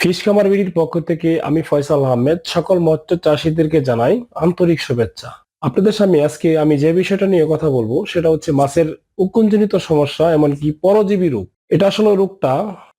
Fish খামার বিডির পক্ষ থেকে আমি ফয়সাল আহমেদ, সকল মৎস্য চাষিদেরকে জানাই আন্তরিক শুভেচ্ছা। আপনাদের সামনে আজকে আমি যে বিষয়টা নিয়ে কথা বলব, সেটা হচ্ছে মাছের উকুঞ্জনিত সমস্যা, এমনকি পরজীবী রোগ। এটা আসলে রোগটা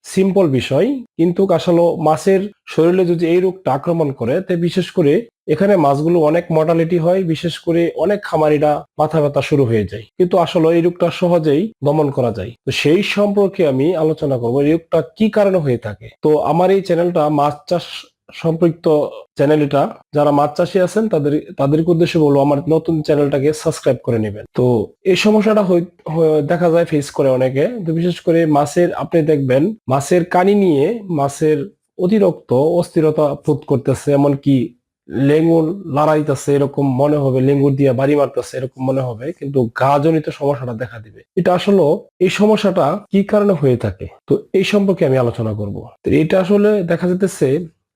সিম্পল বিষয়, কিন্তু আসলে মাছের শরীরে যদি এই রোগটা আক্রমণ করে, তে বিশেষ করে এখানে মাছগুলো অনেক মর্টালিটি হয়, বিশেষ করে অনেক খামারিরা মাথা ব্যথা শুরু হয়ে যায়। কিন্তু আসলে এই রোগটা সহজেই দমন করা যায়। তো সেই সম্পর্কে আমি আলোচনা করব, এই রোগটা কি কারণে হয়ে থাকে? তো আমার এই চ্যানেলটা মাছ চাষ সম্পৃক্ত চ্যানেল এটা যারা মাছ চাষি আছেন, তাদের, তাদেরকে উদ্দেশ্যে বলব, আমার নতুন চ্যানেলটাকে সাবস্ক্রাইব করে নেবেন। তো এই সমস্যাটা দেখা যায় ফেস করে অনেকে। তো বিশেষ করে মাছের, আপনি দেখবেন, মাছের কানি নিয়ে মাছের অতিরিক্ত অস্থিরতা বোধ করতেছে। এমনকি লেঙ্গুর লড়াইতেছে, এরকম মনে হবে, লেঙ্গুর দিয়ে বাড়ি মারতেছে, এরকম মনে হবে, কিন্তু গা জনিত সমস্যাটা দেখা দিবে। এটা আসলে এই সমস্যাটা কি কারণে হয়ে থাকে? তো এই সম্পর্কে আমি আলোচনা করব। তো এটা আসলে দেখা যেতেছে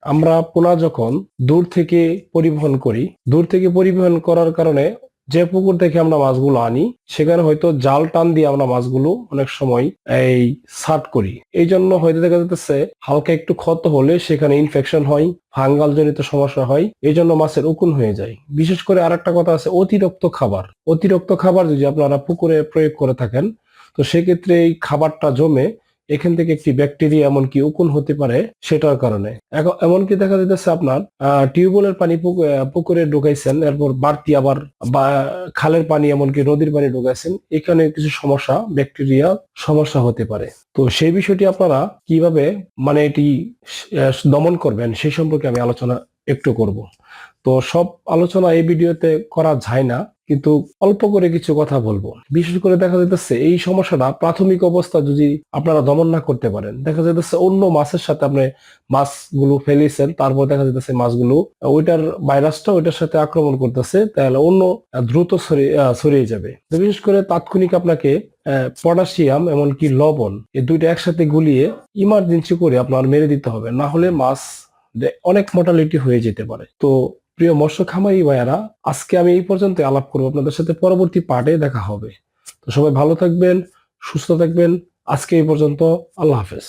আমরা পোনা যখন দূর থেকে পরিবহন করি, দূর থেকে পরিবহন করার কারণে যে পুকুর থেকে আমরা মাছগুলো আনি, সেখানে হয়তো জাল টান দিয়ে আমরা মাছগুলো অনেক সময় এই সাট করি। এই জন্য হয়তো দেখা যাচ্ছে হালকা একটু ক্ষত হলে সেখানে ইনফেকশন হয় ফাঙ্গাল জনিত সমস্যা হয়, এই জন্য মাছের উকুন হয়ে যায়। বিশেষ করে আরেকটা কথা আছে, অতিরিক্ত খাবার। অতিরিক্ত খাবার যদি আপনারা পুকুরে প্রয়োগ করে থাকেন, তো সেক্ষেত্রে এই খাবারটা জমে এখান থেকে একটি ব্যাকটেরিয়া এমনকি উকুন হতে পারে সেটার কারণে। এখন- এমনকি দেখা যাচ্ছে আপনার টিউবওয়েলের পানি পুকুরে ঢুকাইছেন, এরপর বাড়তি আবার বা, খালের পানি এমনকি নদীর পানি ঢুকাইছেন, এখানে কিছু সমস্যা, ব্যাকটেরিয়া সমস্যা হতে পারে। তো সেই বিষয়টি আপনারা কীভাবে মানে এটি দমন করবেন সেই সম্পর্কে আমি আলোচনা একটু করব। তো সব আলোচনা এই ভিডিওতে করা যায় না। কিন্তু অল্প করে কিছু কথা বলব। বিশেষ করে দেখা যাচ্ছে এই সমস্যাটা প্রাথমিক অবস্থা যদি আপনারা দমন না করতে পারেন, দেখা যাচ্ছে অন্য মাছের সাথে আপনি মাছগুলো ফেলেছেন, তারপর দেখা যাচ্ছে মাছগুলো ওইটার ভাইরাসটা ওইটার সাথে আক্রমণ করতেছে, তাহলে অন্য দ্রুত ছড়িয়ে যাবে। বিশেষ করে তাৎক্ষণিক আপনাকে পটাশিয়াম এমনকি লবণ এই দুইটা একসাথে গুলিয়ে ইমার্জেন্সি করে আপনার মেরে দিতে হবে। না হলে মাছ অনেক মোটালিটি হয়ে যেতে পারে। তো প্রিয় মৎস্য খামারি ভাইয়ারা, আজকে আমি এই পর্যন্ত আলাপ করব আপনাদের সাথে পরবর্তী পার্টে দেখা হবে। তো সবাই ভালো থাকবেন, সুস্থ থাকবেন। আজকে এই পর্যন্ত আল্লাহ হাফেজ।